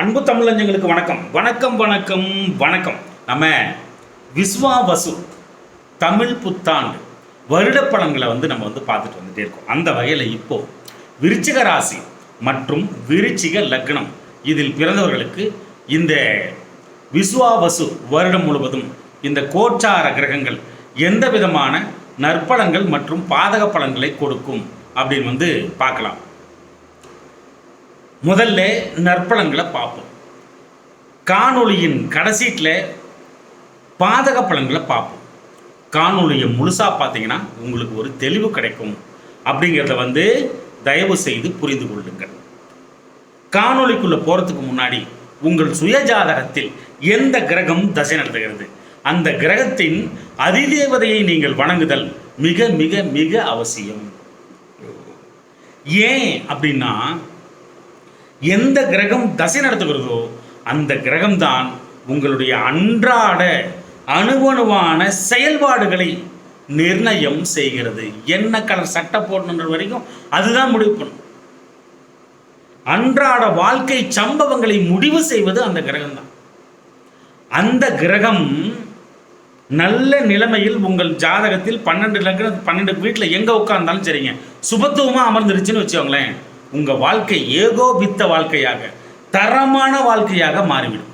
அன்பு தமிழஞ்சங்களுக்கு வணக்கம். வணக்கம் வணக்கம் வணக்கம். நம்ம விஸ்வாவசு தமிழ் புத்தாண்டு வருட படங்களை வந்து நம்ம வந்து பார்த்துட்டு வந்துட்டே இருக்கோம். அந்த வகையில் இப்போ விருச்சிக ராசி மற்றும் விருச்சிக லக்னம் இதில் பிறந்தவர்களுக்கு இந்த விஸ்வாவசு வருடம் முழுவதும் இந்த கோச்சார கிரகங்கள் எந்த விதமான நற்பலன்கள் மற்றும் பாதக பலன்களை கொடுக்கும் அப்படின்னு வந்து பார்க்கலாம். முதல்ல நற்பலன்களை பார்ப்போம். காணொளியின் கடைசீட்டில் பாதக பலன்களை பார்ப்போம். காணொளியை முழுசாக பார்த்தீங்கன்னா உங்களுக்கு ஒரு தெளிவு கிடைக்கும். அப்படிங்கிறத வந்து தயவு செய்து புரிந்து கொள்ளுங்கள். காணொளிக்குள்ளே போகிறதுக்கு முன்னாடி உங்கள் சுயஜாதகத்தில் எந்த கிரகம் தசை நடத்துகிறது? அந்த கிரகத்தின் அதிதேவதையை நீங்கள் வணங்குதல் மிக மிக மிக அவசியம். ஏன் அப்படின்னா எந்த கிரகம் தசை நடத்துகிறதோ அந்த கிரகம்தான் உங்களுடைய அன்றாட அணுவணுவான செயல்பாடுகளை நிர்ணயம் செய்கிறது. என்ன கலர் சட்டை போடணுன்ற வரைக்கும் அதுதான் முடிவு பண்ணும். அன்றாட வாழ்க்கை சம்பவங்களை முடிவு செய்வது அந்த கிரகம் தான் அந்த கிரகம் நல்ல நிலைமையில் உங்கள் ஜாதகத்தில் பன்னெண்டு லக்னம் பன்னெண்டு வீட்டில் எங்கே உட்காந்தாலும் சரிங்க. சுபத்துவமாக அமர்ந்துருச்சுன்னு வச்சுக்கோங்களேன். உங்கள் வாழ்க்கை ஏகோபித்த வாழ்க்கையாக தரமான வாழ்க்கையாக மாறிவிடும்.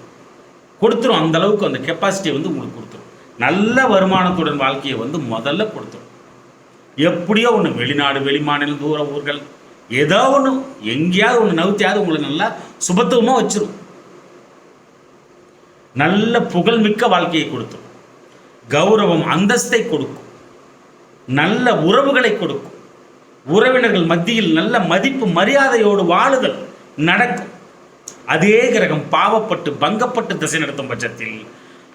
கொடுத்துரும் அந்த அளவுக்கு அந்த கெப்பாசிட்டியை வந்து உங்களுக்கு கொடுத்துரும். நல்ல வருமானத்துடன் வாழ்க்கையை வந்து முதல்ல கொடுத்துரும். எப்படியோ ஒன்று வெளிநாடு வெளிமாநிலம் தூர ஊர்கள் ஏதோ ஒன்று எங்கேயாவது ஒன்று நவுத்தியாவது உங்களை நல்லா சுபத்துவமாக வச்சிரும். நல்ல புகழ்மிக்க வாழ்க்கையை கொடுத்துரும். கௌரவம் அந்தஸ்தை கொடுக்கும். நல்ல உறவுகளை கொடுக்கும். உறவினர்கள் மத்தியில் நல்ல மதிப்பு மரியாதையோடு வாழுதல் நடக்கும். அதே கிரகம் பாவப்பட்டு பங்கப்பட்டு திசை நடத்தும் பட்சத்தில்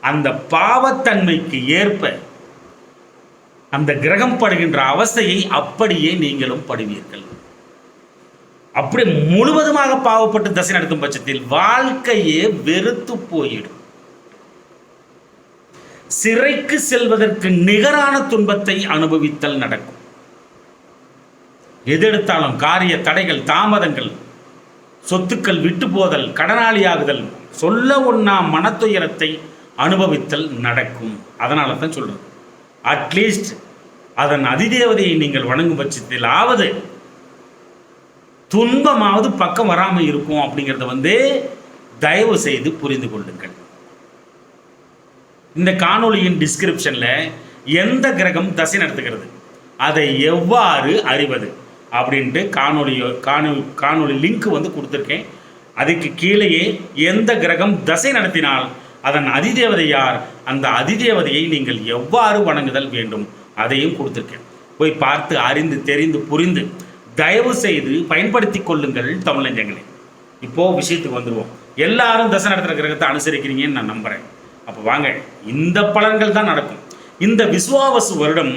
அந்த பாவத்தன்மைக்கு ஏற்ப அந்த கிரகம் படுகின்ற அவஸ்தையை அப்படியே நீங்களும் படுவீர்கள். அப்படி முழுவதுமாக பாவப்பட்டு தசை நடத்தும் பட்சத்தில் வாழ்க்கையே வெறுத்து போயிடும். சிறைக்கு செல்வதற்கு நிகரான துன்பத்தை அனுபவித்தல் நடக்கும். எதெடுத்தாலும் காரிய தடைகள் தாமதங்கள் சொத்துக்கள் விட்டு போதல் கடனாளியாகுதல் சொல்ல ஒன்னா மனத்துயரத்தை அனுபவித்தல் நடக்கும். அதனால தான் சொல்றது அட்லீஸ்ட் அதன் அதிதேவதையை நீங்கள் வணங்கும் பட்சத்திலாவது துன்பமாவது பக்கம் வராமல் இருக்கும் அப்படிங்கிறத வந்து தயவு செய்து புரிந்து கொள்ளுங்கள். இந்த காணொளியின் டிஸ்கிரிப்ஷனில் எந்த கிரகம் தசை நடத்துகிறது? அதை எவ்வாறு அறிவது? அப்படின்ட்டு காணொலி காணொலி காணொளி லிங்க் வந்து கொடுத்துருக்கேன். அதுக்கு கீழேயே எந்த கிரகம் தசை நடத்தினால் அதன் அதிதேவதை யார்? அந்த அதிதேவதையை நீங்கள் எவ்வாறு வணங்குதல் வேண்டும்? அதையும் கொடுத்துருக்கேன். போய் பார்த்து அறிந்து தெரிந்து புரிந்து தயவு செய்து பயன்படுத்தி கொள்ளுங்கள் தமிழஞ்சங்களே. இப்போது விஷயத்துக்கு வந்துடுவோம் எல்லாரும் தசை நடத்துகிற கிரகத்தை அனுசரிக்கிறீங்கன்னு நான் நம்புகிறேன் அப்போ வாங்க இந்த பலன்கள் தான் நடக்கும். இந்த விஸ்வாவசு வருடம்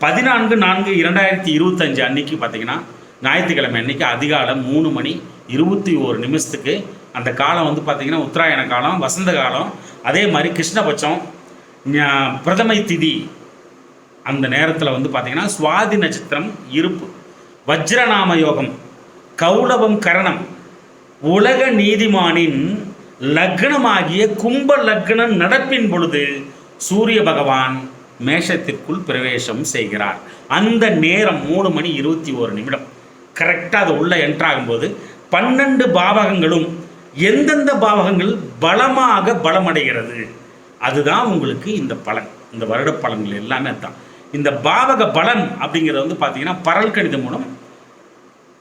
பதினான்கு நான்கு இரண்டாயிரத்தி இருபத்தஞ்சு அன்னைக்கு பார்த்தீங்கன்னா ஞாயிற்றுக்கிழமை அன்னைக்கு அதிகாலம் மூணு மணி இருபத்தி ஒரு நிமிஷத்துக்கு அந்த காலம் வந்து பார்த்தீங்கன்னா உத்தராயண காலம் வசந்த காலம் அதே மாதிரி கிருஷ்ணபட்சம் பிரதமை திதி அந்த நேரத்தில் வந்து பார்த்தீங்கன்னா சுவாதி நட்சத்திரம் இருப்பு. வஜ்ரநாம யோகம் கௌளவம் கரணம் உலக நீதிமானின் லக்னமாகிய கும்ப லக்னம் நடப்பின் பொழுது சூரிய பகவான் மேஷத்திற்குள் பிரவேசம் செய்கிறார். அந்த நேரம் மூணு மணி இருபத்தி ஒரு நிமிடம். கரெக்டாக அது உள்ளே என்ட்ராகும்போது பன்னெண்டு பாவகங்களும் எந்தெந்த பாவகங்கள் பலமாக பலமடைகிறது? அதுதான் உங்களுக்கு இந்த பலன். இந்த வருட பலன்கள் எல்லாமே தான் இந்த பாவக பலன் அப்படிங்கிறது வந்து பார்த்தீங்கன்னா பரல் கணிதம் மூலம்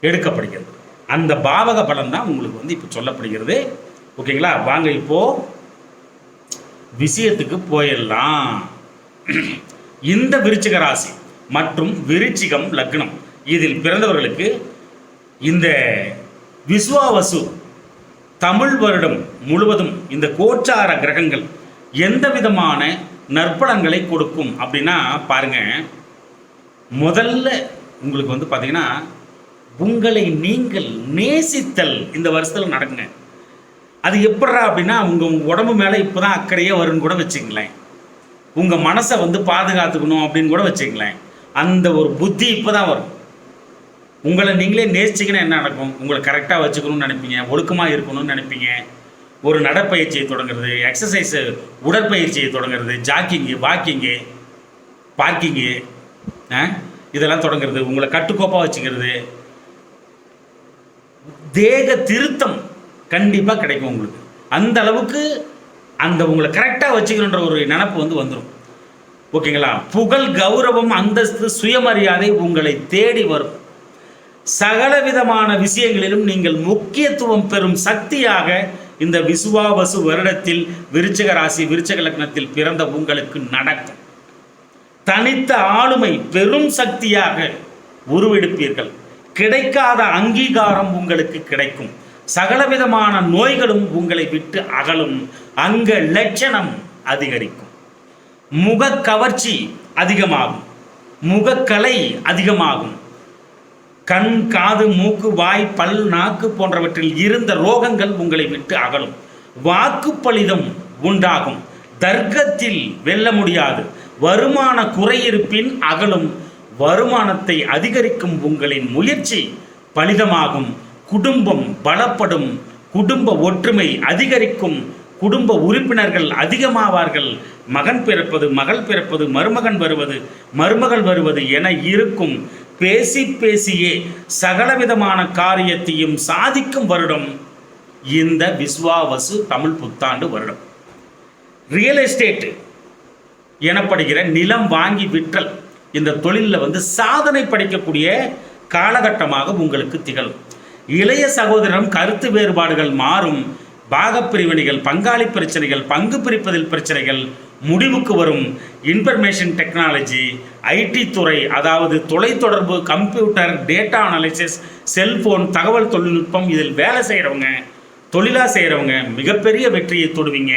எடுக்கப்படுகிறது. அந்த பாவக பலன் தான் உங்களுக்கு வந்து இப்போ சொல்லப்படுகிறது. ஓகேங்களா வாங்க இப்போ விஷயத்துக்கு போயிடலாம். இந்த விருச்சிக ராசி மற்றும் விருச்சிகம் லக்னம். இதில் பிறந்தவர்களுக்கு இந்த விஸ்வாவசு தமிழ் வருடம் முழுவதும் இந்த கோச்சார கிரகங்கள் எந்த விதமான நற்பலன்களை கொடுக்கும் அப்படின்னா பாருங்க முதல்ல உங்களுக்கு வந்து பார்த்தீங்கன்னா உங்களை நீங்கள் நேசித்தல் இந்த வருஷத்தில் நடக்குங்க. அது எப்படா அப்படின்னா உங்கள் உடம்பு மேலே இப்போ தான் அக்கறையே வரும்னு கூட வச்சுங்களேன் உங்கள் மனசை வந்து பாதுகாத்துக்கணும் அப்படின்னு கூட வச்சுங்களேன் அந்த ஒரு புத்தி இப்போ தான் வரும். உங்களை நீங்களே நேசிச்சிங்கன்னா என்ன நடக்கும்? உங்களை கரெக்டாக வச்சுக்கணும்னு நினைப்பீங்க ஒழுக்கமாக இருக்கணும்னு நினைப்பீங்க. ஒரு நடைப்பயிற்சியை தொடங்குறது எக்ஸசைஸு உடற்பயிற்சியை தொடங்குறது ஜாக்கிங்கு வாக்கிங்கு பார்க்கிங்கு இதெல்லாம் தொடங்குறது உங்களை கட்டுக்கோப்பாக வச்சுக்கிறது. தேக திருத்தம் கண்டிப்பாக கிடைக்கும் உங்களுக்கு. அந்த அளவுக்கு அந்த உங்களை கரெக்டாக வச்சுக்கணுன்ற ஒரு நினப்பு வந்து வந்துடும் ஓகேங்களா? புகழ் கௌரவம் அந்தஸ்து சுயமரியாதை உங்களை தேடி வரும். சகல விதமான விஷயங்களிலும் நீங்கள் முக்கியத்துவம் பெறும் சக்தியாக இந்த விசுவாவசு வருடத்தில் விருச்சக ராசி விருச்சக லக்னத்தில் பிறந்த உங்களுக்கு நடக்கும். தனித்த ஆளுமை பெரும் சக்தியாக உருவெடுப்பீர்கள். கிடைக்காத அங்கீகாரம் உங்களுக்கு கிடைக்கும். சகலவிதமான நோய்களும் உங்களை விட்டு அகலும். அங்க லட்சணம் அதிகரிக்கும். முக கவர்ச்சி அதிகமாகும். முகக்கலை அதிகமாகும். கண் காது மூக்கு வாய் பல் நாக்கு போன்றவற்றில் இருந்த ரோகங்கள் உங்களை விட்டு அகலும். வாக்குப்பளிதம் உண்டாகும். தர்க்கத்தில் வெல்ல முடியாது. வருமான குறையிருப்பின் அகலும். வருமானத்தை அதிகரிக்கும் உங்களின் முயற்சி பலிதமாகும். குடும்பம் பலப்படும். குடும்ப ஒற்றுமை அதிகரிக்கும். குடும்ப உறுப்பினர்கள் அதிகமாவார்கள். மகன் பிறப்பது மகள் பிறப்பது மருமகன் வருவது மருமகள் வருவது என இருக்கும். பேசி பேசியே சகலவிதமான காரியத்தையும் சாதிக்கும் வருடம். இந்த விஸ்வாவசு தமிழ் புத்தாண்டு வருடம். ரியல் எஸ்டேட் எனப்படுகிற நிலம் வாங்கி விற்றல். இந்த தொழிலில் வந்து சாதனை படைக்கக்கூடிய காலகட்டமாக உங்களுக்கு திகழும். இளைய சகோதரம் கருத்து வேறுபாடுகள் மாறும். பாகப்பிரிவினைகள் பங்காளி பிரச்சனைகள் பங்கு பிரிப்பதில் பிரச்சனைகள் முடிவுக்கு வரும். இன்ஃபர்மேஷன் டெக்னாலஜி ஐடி துறை அதாவது தொலைத்தொடர்பு கம்ப்யூட்டர் டேட்டா அனாலிசிஸ் செல்ஃபோன் தகவல் தொழில்நுட்பம் இதில் வேலை செய்கிறவங்க தொழிலாக செய்கிறவங்க மிகப்பெரிய வெற்றியை தொடுவீங்க.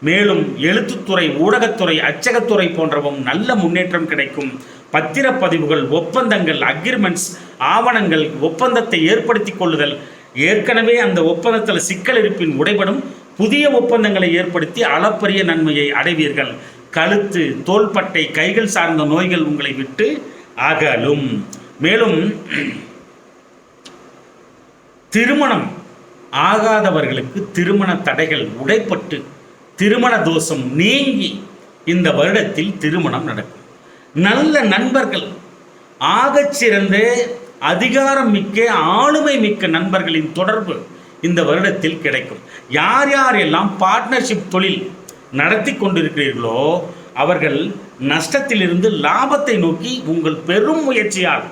மேலும் எழுத்துத்துறை ஊடகத்துறை அச்சகத்துறை போன்றவும் நல்ல முன்னேற்றம் கிடைக்கும். பத்திரப்பதிவுகள் ஒப்பந்தங்கள் அக்ரிமெண்ட்ஸ் ஆவணங்கள் ஒப்பந்தத்தை ஏற்படுத்தி கொள்ளுதல். ஏற்கனவே அந்த ஒப்பந்தத்தில் சிக்கல் இருப்பின் உடைபடும் புதிய ஒப்பந்தங்களை ஏற்படுத்தி அளப்பரிய நன்மையை அடைவீர்கள். கழுத்து தோள்பட்டை கைகள் சார்ந்த நோய்கள் உங்களை விட்டு அகலும். மேலும் திருமணம் ஆகாதவர்களுக்கு திருமண தடைகள் உடைப்பட்டு திருமண தோஷம் நீங்கி இந்த வருடத்தில் திருமணம் நடக்கும். நல்ல நண்பர்கள் ஆகச்சிறந்த அதிகாரம் மிக்க ஆளுமை மிக்க நண்பர்களின் தொடர்பு இந்த வருடத்தில் கிடைக்கும். யார் யாரெல்லாம் பார்ட்னர்ஷிப் தொழில் நடத்தி கொண்டிருக்கிறீர்களோ அவர்கள் நஷ்டத்திலிருந்து லாபத்தை நோக்கி உங்கள் பெரும் முயற்சியால்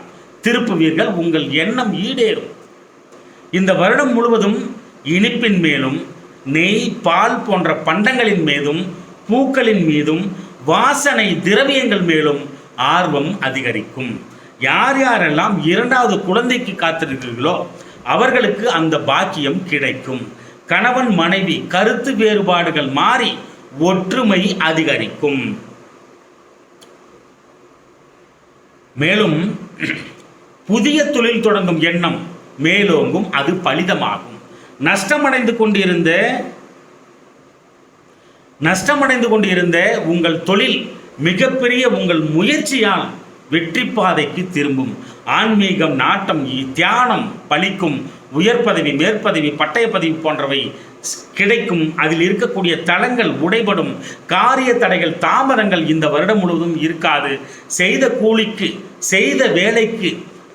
திருப்புவீர்கள் உங்கள் எண்ணம் ஈடேறும். இந்த வருடம் முழுவதும் இனிப்பின் மேலும் நெய் பால் போன்ற பண்டங்களின் மீதும் பூக்களின் மீதும் வாசனை திரவியங்கள் மேலும் ஆர்வம் அதிகரிக்கும். யார் யாரெல்லாம் இரண்டாவது குழந்தைக்கு காத்திருக்கிறீர்களோ அவர்களுக்கு அந்த பாக்கியம் கிடைக்கும். கணவன் மனைவி கருத்து வேறுபாடுகள் மாறி ஒற்றுமை அதிகரிக்கும். மேலும் புதிய தொழில் தொடங்கும் எண்ணம் மேலோங்கும் அது பலிதமாகும். நஷ்டமடைந்து கொண்டிருந்த நஷ்டமடைந்து கொண்டிருந்த உங்கள் தொழில் மிகப்பெரிய உங்கள் முயற்சியால் வெற்றி பாதைக்கு திரும்பும். ஆன்மீகம் நாட்டம் தியானம் பலிக்கும் உயர் பதவி மேற்பதவி பட்டய பதவி போன்றவை கிடைக்கும். அதில் இருக்கக்கூடிய தளங்கள் உடைபடும். காரிய தடைகள் தாமதங்கள் இந்த வருடம் முழுவதும் இருக்காது. செய்த கூலிக்கு செய்த வேலைக்கு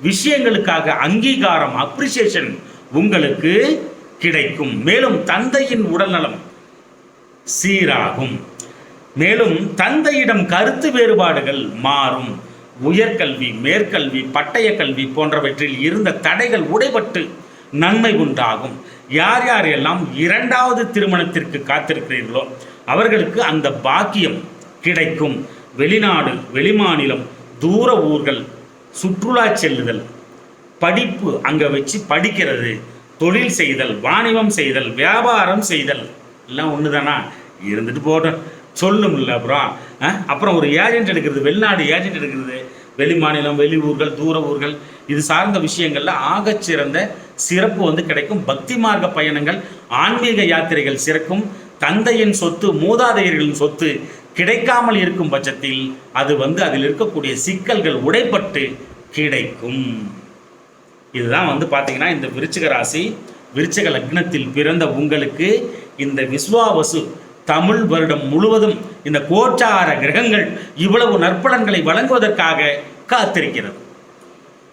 விஷயங்களுக்காக அங்கீகாரம் அப்ரிசியேஷன் உங்களுக்கு கிடைக்கும். மேலும் தந்தையின் உடல்நலம் சீராகும். மேலும் தந்தையிடம் கருத்து வேறுபாடுகள் மாறும். உயர்கல்வி மேற்கல்வி பட்டய கல்வி போன்றவற்றில் இருந்த தடைகள் உடைபட்டு நன்மை உண்டாகும். யார் யார் எல்லாம் இரண்டாவது திருமணத்திற்கு காத்திருக்கிறீர்களோ அவர்களுக்கு அந்த பாக்கியம் கிடைக்கும். வெளிநாடு வெளிமாநிலம் தூர ஊர்கள் சுற்றுலா செல்லுதல் படிப்பு அங்கே வச்சு படிக்கிறது தொழில் செய்தல் வாணிபம் செய்தல் வியாபாரம் செய்தல் எல்லாம் ஒன்று தானா இருந்துட்டு போட்டோம் சொல்லும்ல அப்புறம் அப்புறம் ஒரு ஏஜென்ட் எடுக்கிறது வெளிநாடு ஏஜென்ட் எடுக்கிறது வெளி மாநிலம் வெளி ஊர்கள் தூர ஊர்கள் இது சார்ந்த விஷயங்களில் ஆகச்சிறந்த சிறப்பு வந்து கிடைக்கும். பக்தி மார்க்க பயணங்கள் ஆன்மீக யாத்திரைகள் சிறக்கும். தந்தையின் சொத்து மூதாதையர்களின் சொத்து கிடைக்காமல் இருக்கும் பட்சத்தில் அது வந்து அதில் இருக்கக்கூடிய சிக்கல்கள் உடைப்பட்டு கிடைக்கும். இதுதான் வந்து பார்த்தீங்கன்னா இந்த விருச்சிக ராசி விருச்சிக லக்னத்தில் பிறந்த உங்களுக்கு இந்த விஸ்வாவசு தமிழ் வருடம் முழுவதும் இந்த கோச்சார கிரகங்கள் இவ்வளவு நற்பலன்களை வழங்குவதற்காக காத்திருக்கிறது.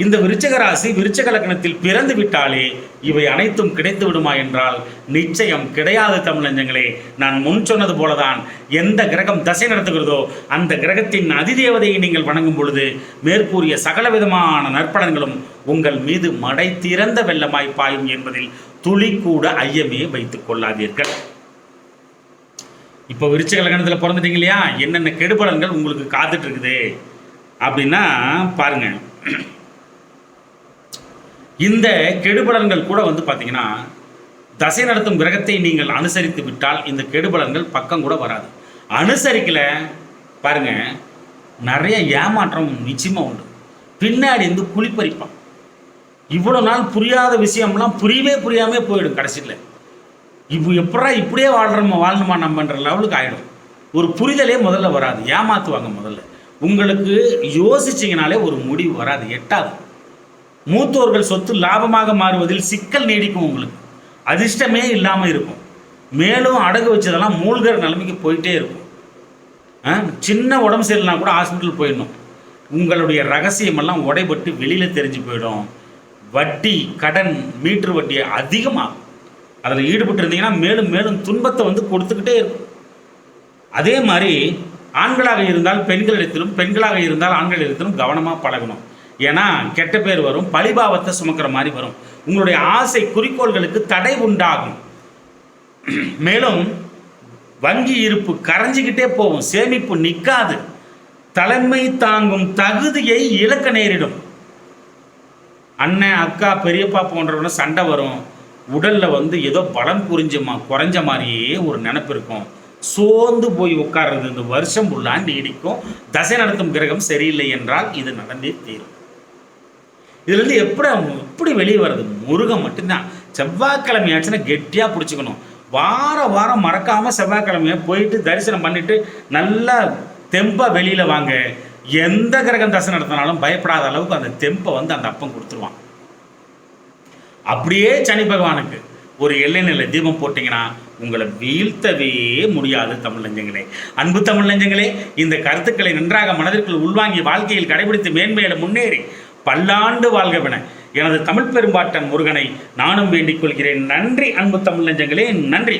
இந்த விருச்சக ராசி விருச்சக லக்னத்தில் பிறந்து விட்டாலே இவை அனைத்தும் கிடைத்து விடுமா என்றால் நிச்சயம் கிடையாது தமிழஞ்சங்களே நான் முன் சொன்னது போலதான் எந்த கிரகம் தசை நடத்துகிறதோ அந்த கிரகத்தின் அதிதேவதையை நீங்கள் வணங்கும் பொழுது மேற்கூறிய சகல விதமான நற்பலன்களும் உங்கள் மீது மடை திறந்த வெள்ளமாய் பாயும் என்பதில் துளி கூட ஐயமே வைத்துக் கொள்ளாதீர்கள். இப்போ விருச்ச கலக்கணத்தில் பிறந்துட்டீங்க இல்லையா? என்னென்ன கெடுபலன்கள் உங்களுக்கு காத்துட்டு இருக்குது அப்படின்னா பாருங்க. இந்த கெடுபலன்கள் கூட வந்து பார்த்தீங்கன்னா தசை நடத்தும் கிரகத்தை நீங்கள் அனுசரித்து விட்டால் இந்த கெடுபலன்கள் பக்கம் கூட வராது. அனுசரிக்கல பாருங்க நிறைய ஏமாற்றம் நிச்சயமாக உண்டு. பின்னாடி இருந்து குளிப்பறிப்பான். இவ்வளோ நாள் புரியாத விஷயம்லாம் புரியவே புரியாமல் போயிடும் கடைசியில். இப்போ எப்படா இப்படியே வாழ்கிறோமா வாழணுமா நம்மன்ற லெவலுக்கு ஆகிடும் ஒரு புரிதலே முதல்ல வராது. ஏமாற்றுவாங்க முதல்ல. உங்களுக்கு யோசிச்சிங்கனாலே ஒரு முடிவு வராது. எட்டாது. மூத்தோர்கள் சொத்து லாபமாக மாறுவதில் சிக்கல் நீடிக்கும் உங்களுக்கு. அதிர்ஷ்டமே இல்லாமல் இருக்கும். மேலும் அடகு வச்சதெல்லாம் மூழ்கிற நிலைமைக்கு போயிட்டே இருக்கும். ஆ, சின்ன உடம்பு சரியில்லைனா கூட ஹாஸ்பிட்டல் போயிடணும். உங்களுடைய ரகசியமெல்லாம் உடைபட்டு வெளியில் தெரிஞ்சு போயிடும். வட்டி கடன் மீட்ரு வட்டி அதிகமாகும் அதில் ஈடுபட்டு இருந்தீங்கன்னா மேலும் மேலும் துன்பத்தை வந்து கொடுத்துக்கிட்டே இருக்கும். அதே மாதிரி ஆண்களாக இருந்தால் பெண்களிடத்திலும் பெண்களாக இருந்தால் ஆண்களிடத்திலும் கவனமாக பழகணும். ஏன்னா கெட்ட பேர் வரும் பழிபாவத்தை சுமக்கிற மாதிரி வரும். உங்களுடைய ஆசை குறிக்கோள்களுக்கு தடை உண்டாகும். மேலும் வங்கி இருப்பு கரைஞ்சிக்கிட்டே போகும் சேமிப்பு நிற்காது தலைமை தாங்கும் தகுதியை இழக்க நேரிடும். அண்ணன் அக்கா பெரியப்பா போன்றவன சண்டை வரும். உடலில் வந்து ஏதோ பலம் புரிஞ்சமா குறைஞ்ச மாதிரியே ஒரு நினப்பு இருக்கும். சோர்ந்து போய் உட்கார்றது இந்த வருஷம் ஃபுல்லாக நீடிக்கும் தசை நடத்தும் கிரகம் சரியில்லை என்றால் இது நடந்தே தீரும். இதுலேருந்து எப்படி எப்படி வெளியே வர்றது? முருகன் மட்டும்தான். செவ்வாய்க்கிழமையாச்சுன்னா கெட்டியாக பிடிச்சிக்கணும். வார வாரம் மறக்காமல் செவ்வாய்க்கிழமையை போயிட்டு தரிசனம் பண்ணிட்டு நல்லா தெம்பாக வெளியில் வாங்க. எந்த கிரகம் தசை நடத்தினாலும் பயப்படாத அளவுக்கு அந்த தெம்பை வந்து அந்த அப்பன் கொடுத்துருவான். அப்படியே சனி பகவானுக்கு ஒரு எல்லை நிலை தீபம் போட்டிங்கன்னா உங்களை வீழ்த்தவே முடியாது தமிழ் நெஞ்சங்களே. அன்பு தமிழ் நெஞ்சங்களே இந்த கருத்துக்களை நன்றாக மனதிற்குள் உள்வாங்கி வாழ்க்கையில் கடைபிடித்து மேன்மேல முன்னேறி பல்லாண்டு வாழ்கவென எனது தமிழ் பெரும்பாட்டன் முருகனை நானும் வேண்டிக் கொள்கிறேன். நன்றி அன்பு தமிழ் நெஞ்சங்களே நன்றி.